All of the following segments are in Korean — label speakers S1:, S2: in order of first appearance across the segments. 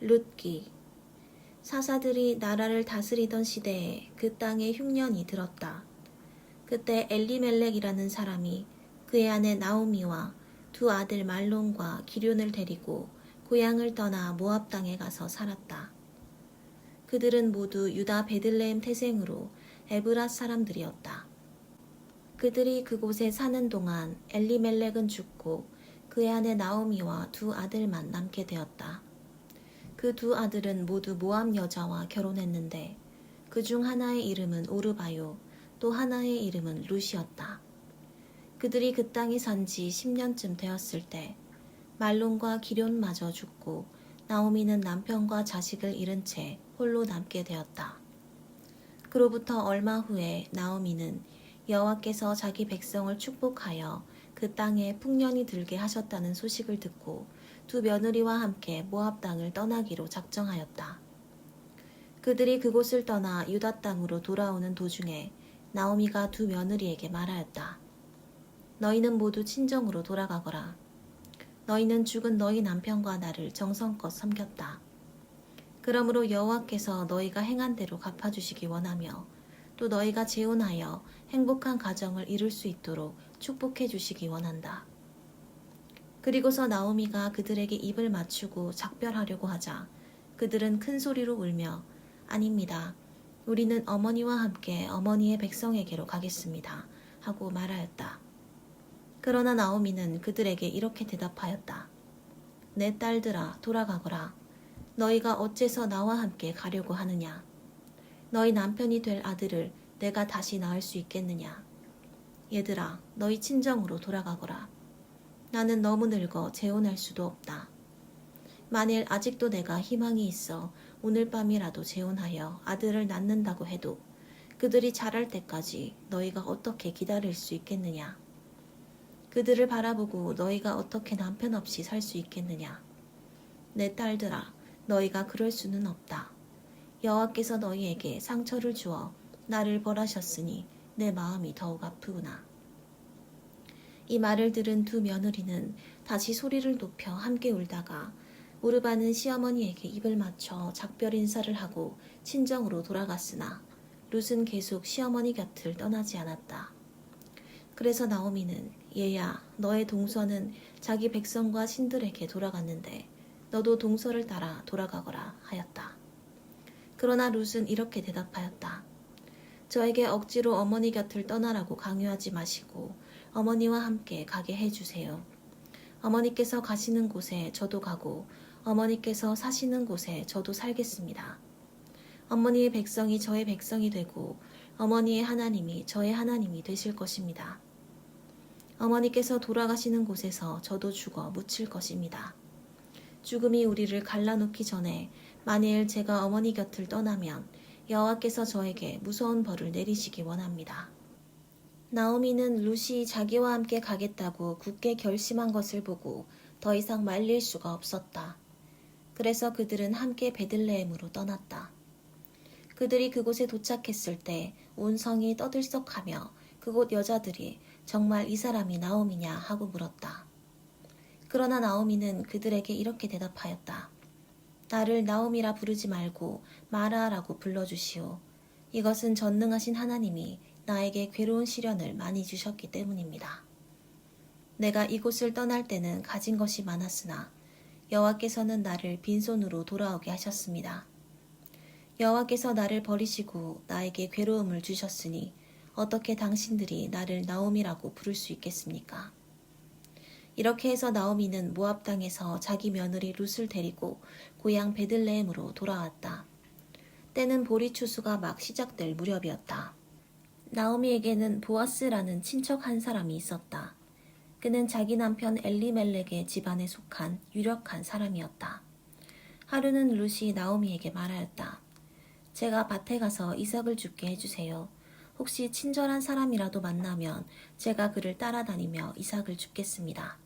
S1: 룻기 사사들이 나라를 다스리던 시대에 그 땅에 흉년이 들었다. 그때 엘리멜렉이라는 사람이 그의 아내 나오미와 두 아들 말론과 기륜을 데리고 고향을 떠나 모압 땅에 가서 살았다. 그들은 모두 유다 베들레헴 태생으로 에브라 사람들이었다. 그들이 그곳에 사는 동안 엘리멜렉은 죽고 그의 아내 나오미와 두 아들만 남게 되었다. 그 두 아들은 모두 모압 여자와 결혼했는데 그 중 하나의 이름은 오르바요, 또 하나의 이름은 룻이었다. 그들이 그 땅에 산 지 10년쯤 되었을 때 말론과 기련마저 죽고 나오미는 남편과 자식을 잃은 채 홀로 남게 되었다. 그로부터 얼마 후에 나오미는 여호와께서 자기 백성을 축복하여 그 땅에 풍년이 들게 하셨다는 소식을 듣고 두 며느리와 함께 모압 땅을 떠나기로 작정하였다. 그들이 그곳을 떠나 유다 땅으로 돌아오는 도중에 나오미가 두 며느리에게 말하였다. 너희는 모두 친정으로 돌아가거라. 너희는 죽은 너희 남편과 나를 정성껏 섬겼다. 그러므로 여호와께서 너희가 행한 대로 갚아주시기 원하며 또 너희가 재혼하여 행복한 가정을 이룰 수 있도록 축복해 주시기 원한다. 그리고서 나오미가 그들에게 입을 맞추고 작별하려고 하자 그들은 큰 소리로 울며 아닙니다. 우리는 어머니와 함께 어머니의 백성에게로 가겠습니다. 하고 말하였다. 그러나 나오미는 그들에게 이렇게 대답하였다. 내 딸들아 돌아가거라. 너희가 어째서 나와 함께 가려고 하느냐? 너희 남편이 될 아들을 내가 다시 낳을 수 있겠느냐? 얘들아, 너희 친정으로 돌아가거라. 나는 너무 늙어 재혼할 수도 없다. 만일 아직도 내가 희망이 있어 오늘 밤이라도 재혼하여 아들을 낳는다고 해도 그들이 자랄 때까지 너희가 어떻게 기다릴 수 있겠느냐? 그들을 바라보고 너희가 어떻게 남편 없이 살 수 있겠느냐? 내 딸들아, 너희가 그럴 수는 없다. 여호와께서 너희에게 상처를 주어 나를 벌하셨으니 내 마음이 더욱 아프구나. 이 말을 들은 두 며느리는 다시 소리를 높여 함께 울다가 오르바는 시어머니에게 입을 맞춰 작별 인사를 하고 친정으로 돌아갔으나 룻은 계속 시어머니 곁을 떠나지 않았다. 그래서 나오미는 얘야 너의 동서는 자기 백성과 신들에게 돌아갔는데 너도 동서를 따라 돌아가거라 하였다. 그러나 룻은 이렇게 대답하였다. 저에게 억지로 어머니 곁을 떠나라고 강요하지 마시고 어머니와 함께 가게 해주세요. 어머니께서 가시는 곳에 저도 가고 어머니께서 사시는 곳에 저도 살겠습니다. 어머니의 백성이 저의 백성이 되고 어머니의 하나님이 저의 하나님이 되실 것입니다. 어머니께서 돌아가시는 곳에서 저도 죽어 묻힐 것입니다. 죽음이 우리를 갈라놓기 전에 만일 제가 어머니 곁을 떠나면 여호와께서 저에게 무서운 벌을 내리시기 원합니다. 나오미는 루시 자기와 함께 가겠다고 굳게 결심한 것을 보고 더 이상 말릴 수가 없었다. 그래서 그들은 함께 베들레헴으로 떠났다. 그들이 그곳에 도착했을 때 온 성이 떠들썩하며 그곳 여자들이 정말 이 사람이 나오미냐 하고 물었다. 그러나 나오미는 그들에게 이렇게 대답하였다. 나를 나오미라 부르지 말고 마라라고 불러주시오. 이것은 전능하신 하나님이 나에게 괴로운 시련을 많이 주셨기 때문입니다. 내가 이곳을 떠날 때는 가진 것이 많았으나 여호와께서는 나를 빈손으로 돌아오게 하셨습니다. 여호와께서 나를 버리시고 나에게 괴로움을 주셨으니 어떻게 당신들이 나를 나오미라고 부를 수 있겠습니까? 이렇게 해서 나오미는 모압 땅에서 자기 며느리 룻을 데리고 고향 베들레헴으로 돌아왔다. 때는 보리 추수가 막 시작될 무렵이었다. 나오미에게는 보아스라는 친척 한 사람이 있었다. 그는 자기 남편 엘리멜렉의 집안에 속한 유력한 사람이었다. 하루는 룻이 나오미에게 말하였다. 제가 밭에 가서 이삭을 죽게 해주세요. 혹시 친절한 사람이라도 만나면 제가 그를 따라다니며 이삭을 죽겠습니다.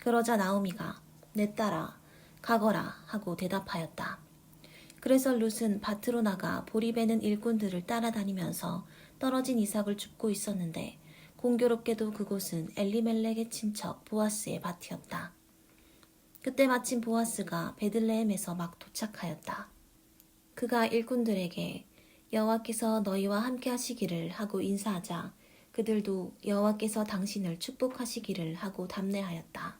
S1: 그러자 나오미가 내 딸아 가거라 하고 대답하였다. 그래서 룻은 밭으로 나가 보리배는 일꾼들을 따라다니면서 떨어진 이삭을 줍고 있었는데 공교롭게도 그곳은 엘리멜렉의 친척 보아스의 밭이었다. 그때 마침 보아스가 베들레헴에서 막 도착하였다. 그가 일꾼들에게 여호와께서 너희와 함께 하시기를 하고 인사하자 그들도 여호와께서 당신을 축복하시기를 하고 답례하였다.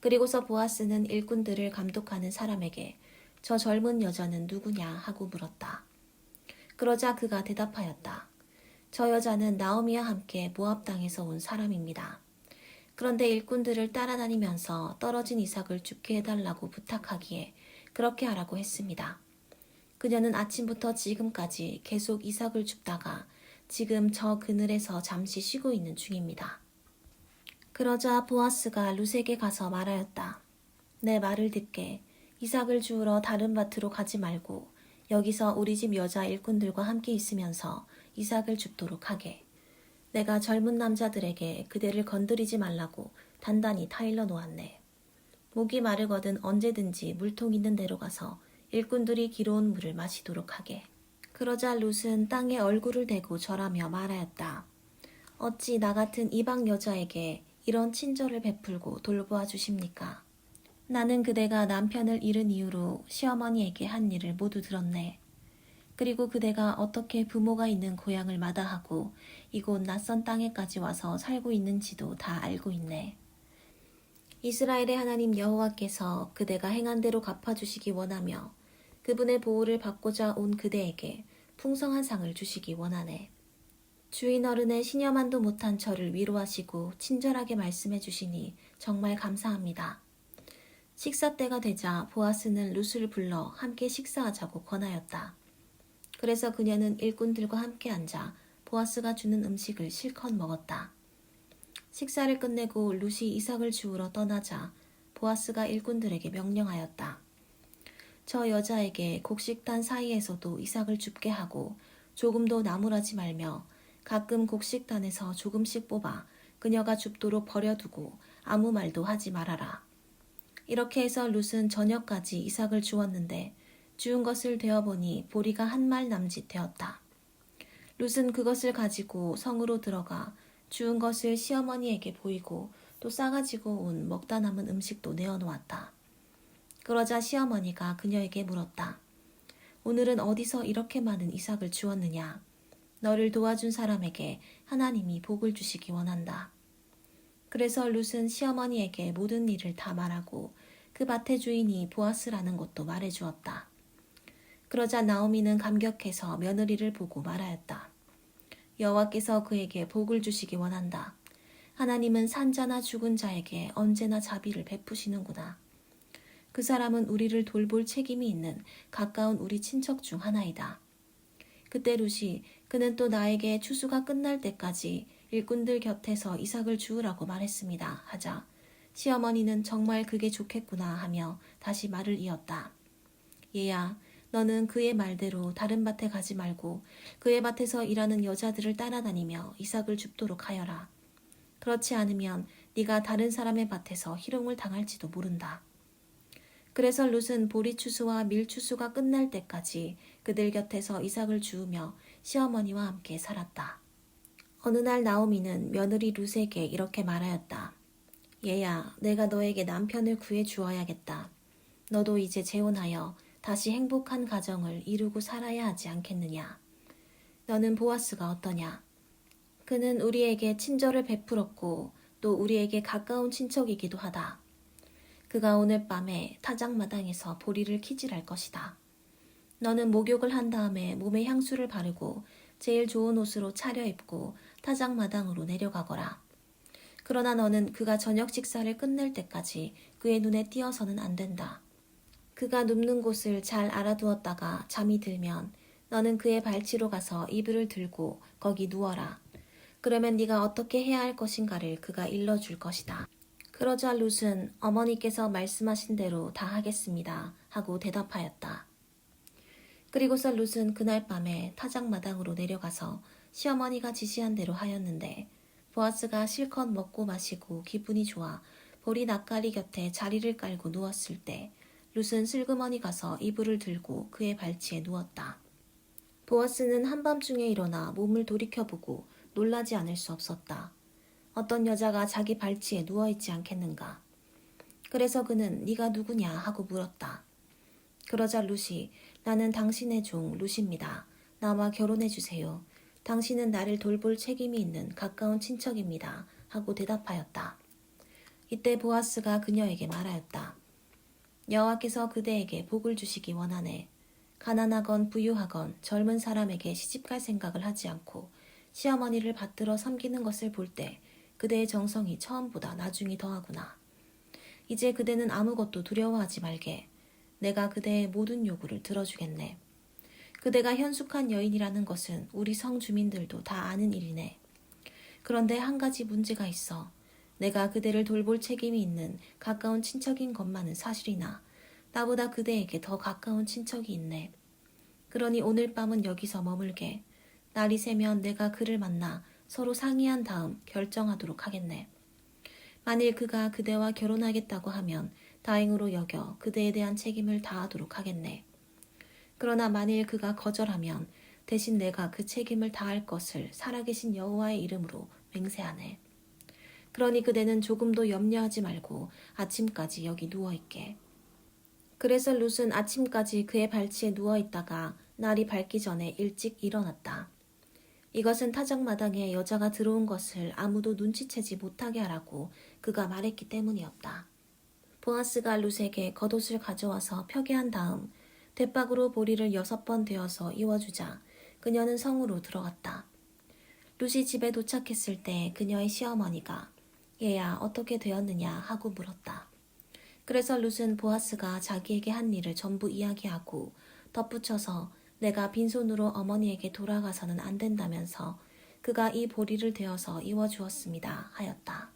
S1: 그리고서 보아스는 일꾼들을 감독하는 사람에게 저 젊은 여자는 누구냐 하고 물었다. 그러자 그가 대답하였다. 저 여자는 나오미와 함께 모압 땅에서 온 사람입니다. 그런데 일꾼들을 따라다니면서 떨어진 이삭을 죽게 해달라고 부탁하기에 그렇게 하라고 했습니다. 그녀는 아침부터 지금까지 계속 이삭을 줍다가 지금 저 그늘에서 잠시 쉬고 있는 중입니다. 그러자 보아스가 룻에게 가서 말하였다. 내 말을 듣게 이삭을 주우러 다른 밭으로 가지 말고 여기서 우리 집 여자 일꾼들과 함께 있으면서 이삭을 줍도록 하게. 내가 젊은 남자들에게 그대를 건드리지 말라고 단단히 타일러 놓았네. 목이 마르거든 언제든지 물통 있는 데로 가서 일꾼들이 기로운 물을 마시도록 하게. 그러자 룻은 땅에 얼굴을 대고 절하며 말하였다. 어찌 나 같은 이방 여자에게 이런 친절을 베풀고 돌보아 주십니까? 나는 그대가 남편을 잃은 이후로 시어머니에게 한 일을 모두 들었네. 그리고 그대가 어떻게 부모가 있는 고향을 마다하고 이곳 낯선 땅에까지 와서 살고 있는지도 다 알고 있네. 이스라엘의 하나님 여호와께서 그대가 행한 대로 갚아주시기 원하며 그분의 보호를 받고자 온 그대에게 풍성한 상을 주시기 원하네. 주인 어른의 신여만도 못한 저를 위로하시고 친절하게 말씀해 주시니 정말 감사합니다. 식사 때가 되자 보아스는 룻을 불러 함께 식사하자고 권하였다. 그래서 그녀는 일꾼들과 함께 앉아 보아스가 주는 음식을 실컷 먹었다. 식사를 끝내고 룻이 이삭을 주우러 떠나자 보아스가 일꾼들에게 명령하였다. 저 여자에게 곡식단 사이에서도 이삭을 줍게 하고 조금도 나무라지 말며 가끔 곡식단에서 조금씩 뽑아 그녀가 줍도록 버려두고 아무 말도 하지 말아라. 이렇게 해서 룻은 저녁까지 이삭을 주었는데 주운 것을 되어보니 보리가 한 말 남짓 되었다. 룻은 그것을 가지고 성으로 들어가 주운 것을 시어머니에게 보이고 또 싸가지고 온 먹다 남은 음식도 내어놓았다. 그러자 시어머니가 그녀에게 물었다. 오늘은 어디서 이렇게 많은 이삭을 주었느냐? 너를 도와준 사람에게 하나님이 복을 주시기 원한다. 그래서 룻은 시어머니에게 모든 일을 다 말하고 그 밭의 주인이 보아스라는 것도 말해 주었다. 그러자 나오미는 감격해서 며느리를 보고 말하였다. 여호와께서 그에게 복을 주시기 원한다. 하나님은 산자나 죽은 자에게 언제나 자비를 베푸시는구나. 그 사람은 우리를 돌볼 책임이 있는 가까운 우리 친척 중 하나이다. 그때 룻이 그는 또 나에게 추수가 끝날 때까지 일꾼들 곁에서 이삭을 주우라고 말했습니다. 하자 시어머니는 정말 그게 좋겠구나 하며 다시 말을 이었다. 얘야, 너는 그의 말대로 다른 밭에 가지 말고 그의 밭에서 일하는 여자들을 따라다니며 이삭을 줍도록 하여라. 그렇지 않으면 네가 다른 사람의 밭에서 희롱을 당할지도 모른다. 그래서 룻은 보리 추수와 밀 추수가 끝날 때까지 그들 곁에서 이삭을 주우며 시어머니와 함께 살았다. 어느 날 나오미는 며느리 룻에게 이렇게 말하였다. 얘야, 내가 너에게 남편을 구해 주어야겠다. 너도 이제 재혼하여 다시 행복한 가정을 이루고 살아야 하지 않겠느냐. 너는 보아스가 어떠냐? 그는 우리에게 친절을 베풀었고 또 우리에게 가까운 친척이기도 하다. 그가 오늘 밤에 타작마당에서 보리를 키질할 것이다. 너는 목욕을 한 다음에 몸에 향수를 바르고 제일 좋은 옷으로 차려입고 타작마당으로 내려가거라. 그러나 너는 그가 저녁 식사를 끝낼 때까지 그의 눈에 띄어서는 안 된다. 그가 눕는 곳을 잘 알아두었다가 잠이 들면 너는 그의 발치로 가서 이불을 들고 거기 누워라. 그러면 네가 어떻게 해야 할 것인가를 그가 일러줄 것이다. 그러자 룻은 어머니께서 말씀하신 대로 다 하겠습니다. 하고 대답하였다. 그리고서 룻은 그날 밤에 타작마당으로 내려가서 시어머니가 지시한 대로 하였는데 보아스가 실컷 먹고 마시고 기분이 좋아 보리 낯가리 곁에 자리를 깔고 누웠을 때 룻은 슬그머니 가서 이불을 들고 그의 발치에 누웠다. 보아스는 한밤중에 일어나 몸을 돌이켜보고 놀라지 않을 수 없었다. 어떤 여자가 자기 발치에 누워있지 않겠는가. 그래서 그는 네가 누구냐 하고 물었다. 그러자 루시 나는 당신의 종 루시입니다. 나와 결혼해 주세요. 당신은 나를 돌볼 책임이 있는 가까운 친척입니다. 하고 대답하였다. 이때 보아스가 그녀에게 말하였다. 여호와께서 그대에게 복을 주시기 원하네. 가난하건 부유하건 젊은 사람에게 시집갈 생각을 하지 않고 시어머니를 받들어 섬기는 것을 볼 때 그대의 정성이 처음보다 나중이 더하구나. 이제 그대는 아무것도 두려워하지 말게. 내가 그대의 모든 요구를 들어주겠네. 그대가 현숙한 여인이라는 것은 우리 성 주민들도 다 아는 일이네. 그런데 한 가지 문제가 있어. 내가 그대를 돌볼 책임이 있는 가까운 친척인 것만은 사실이나 나보다 그대에게 더 가까운 친척이 있네. 그러니 오늘 밤은 여기서 머물게. 날이 새면 내가 그를 만나 서로 상의한 다음 결정하도록 하겠네. 만일 그가 그대와 결혼하겠다고 하면 다행으로 여겨 그대에 대한 책임을 다하도록 하겠네. 그러나 만일 그가 거절하면 대신 내가 그 책임을 다할 것을 살아계신 여호와의 이름으로 맹세하네. 그러니 그대는 조금도 염려하지 말고 아침까지 여기 누워있게. 그래서 룻은 아침까지 그의 발치에 누워있다가 날이 밝기 전에 일찍 일어났다. 이것은 타작마당에 여자가 들어온 것을 아무도 눈치채지 못하게 하라고 그가 말했기 때문이었다. 보아스가 룻에게 겉옷을 가져와서 펴게 한 다음 대박으로 보리를 여섯 번 되어서 이워주자 그녀는 성으로 들어갔다. 룻이 집에 도착했을 때 그녀의 시어머니가 얘야 어떻게 되었느냐 하고 물었다. 그래서 룻은 보아스가 자기에게 한 일을 전부 이야기하고 덧붙여서 내가 빈손으로 어머니에게 돌아가서는 안 된다면서 그가 이 보리를 되어서 이워주었습니다 하였다.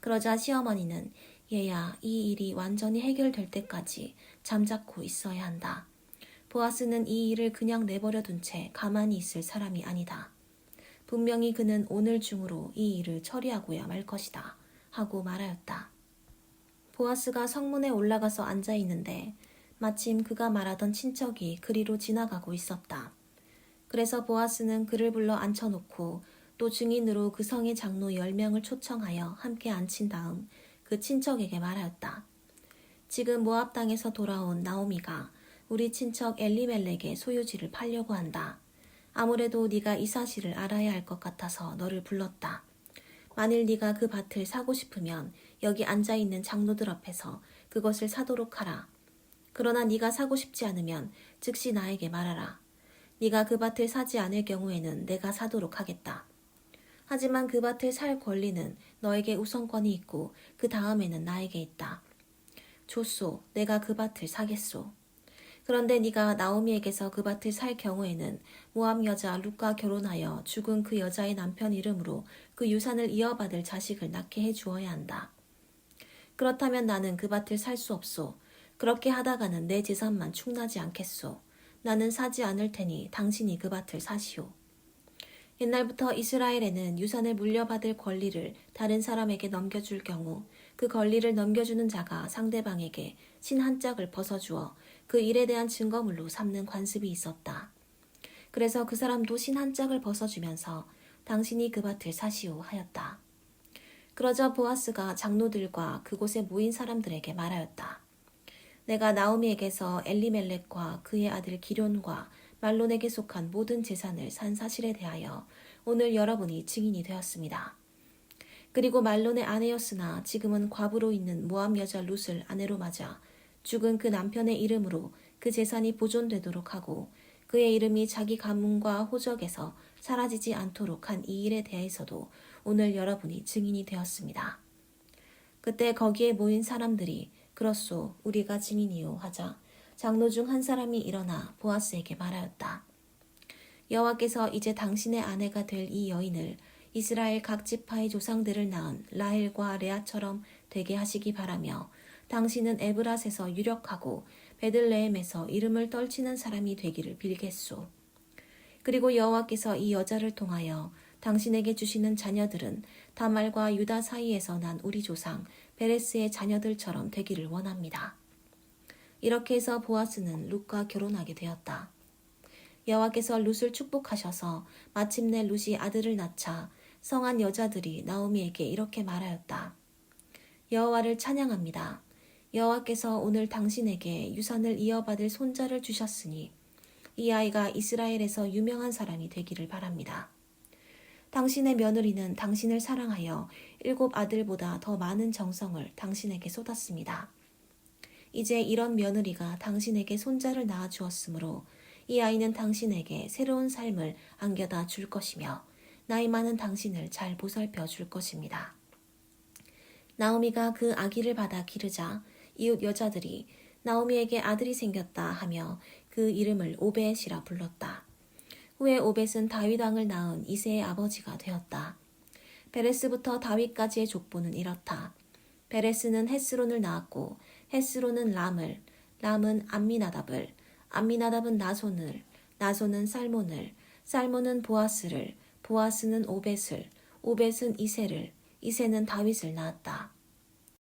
S1: 그러자 시어머니는 얘야 이 일이 완전히 해결될 때까지 잠자코 있어야 한다. 보아스는 이 일을 그냥 내버려 둔 채 가만히 있을 사람이 아니다. 분명히 그는 오늘 중으로 이 일을 처리하고야 말 것이다. 하고 말하였다. 보아스가 성문에 올라가서 앉아 있는데 마침 그가 말하던 친척이 그리로 지나가고 있었다. 그래서 보아스는 그를 불러 앉혀놓고 또 증인으로 그 성의 장로 10명을 초청하여 함께 앉힌 다음 그 친척에게 말하였다. 지금 모압 땅에서 돌아온 나오미가 우리 친척 엘리멜렉의 소유지를 팔려고 한다. 아무래도 네가 이 사실을 알아야 할 것 같아서 너를 불렀다. 만일 네가 그 밭을 사고 싶으면 여기 앉아 있는 장로들 앞에서 그것을 사도록 하라. 그러나 네가 사고 싶지 않으면 즉시 나에게 말하라. 네가 그 밭을 사지 않을 경우에는 내가 사도록 하겠다. 하지만 그 밭을 살 권리는 너에게 우선권이 있고 그 다음에는 나에게 있다. 좋소, 내가 그 밭을 사겠소. 그런데 네가 나오미에게서 그 밭을 살 경우에는 모함 여자 룻과 결혼하여 죽은 그 여자의 남편 이름으로 그 유산을 이어받을 자식을 낳게 해 주어야 한다. 그렇다면 나는 그 밭을 살 수 없소. 그렇게 하다가는 내 재산만 축나지 않겠소. 나는 사지 않을 테니 당신이 그 밭을 사시오. 옛날부터 이스라엘에는 유산을 물려받을 권리를 다른 사람에게 넘겨줄 경우 그 권리를 넘겨주는 자가 상대방에게 신 한 짝을 벗어주어 그 일에 대한 증거물로 삼는 관습이 있었다. 그래서 그 사람도 신 한 짝을 벗어주면서 당신이 그 밭을 사시오 하였다. 그러자 보아스가 장로들과 그곳에 모인 사람들에게 말하였다. 내가 나오미에게서 엘리멜렉과 그의 아들 기련과 말론에게 속한 모든 재산을 산 사실에 대하여 오늘 여러분이 증인이 되었습니다. 그리고 말론의 아내였으나 지금은 과부로 있는 모함 여자 룻을 아내로 맞아 죽은 그 남편의 이름으로 그 재산이 보존되도록 하고 그의 이름이 자기 가문과 호적에서 사라지지 않도록 한 이 일에 대해서도 오늘 여러분이 증인이 되었습니다. 그때 거기에 모인 사람들이 그렇소 우리가 증인이요 하자 장로 중 한 사람이 일어나 보아스에게 말하였다. 여호와께서 이제 당신의 아내가 될 이 여인을 이스라엘 각 지파의 조상들을 낳은 라헬과 레아처럼 되게 하시기 바라며 당신은 에브라스에서 유력하고 베들레헴에서 이름을 떨치는 사람이 되기를 빌겠소. 그리고 여호와께서 이 여자를 통하여 당신에게 주시는 자녀들은 다말과 유다 사이에서 난 우리 조상 베레스의 자녀들처럼 되기를 원합니다. 이렇게 해서 보아스는 룻과 결혼하게 되었다. 여호와께서 룻을 축복하셔서 마침내 룻이 아들을 낳자 성한 여자들이 나오미에게 이렇게 말하였다. 여호와를 찬양합니다. 여호와께서 오늘 당신에게 유산을 이어받을 손자를 주셨으니 이 아이가 이스라엘에서 유명한 사람이 되기를 바랍니다. 당신의 며느리는 당신을 사랑하여 일곱 아들보다 더 많은 정성을 당신에게 쏟았습니다. 이제 이런 며느리가 당신에게 손자를 낳아 주었으므로 이 아이는 당신에게 새로운 삶을 안겨다 줄 것이며 나이 많은 당신을 잘 보살펴 줄 것입니다. 나오미가 그 아기를 받아 기르자 이웃 여자들이 나오미에게 아들이 생겼다 하며 그 이름을 오벳이라 불렀다. 후에 오벳은 다윗 왕을 낳은 이세의 아버지가 되었다. 베레스부터 다윗까지의 족보는 이렇다. 베레스는 헤스론을 낳았고 헤스론은 람을, 람은 암미나답을, 암미나답은 나손을, 나손은 살몬을, 살몬은 보아스를, 보아스는 오벳을, 오벳은 이세를, 이세는 다윗을 낳았다.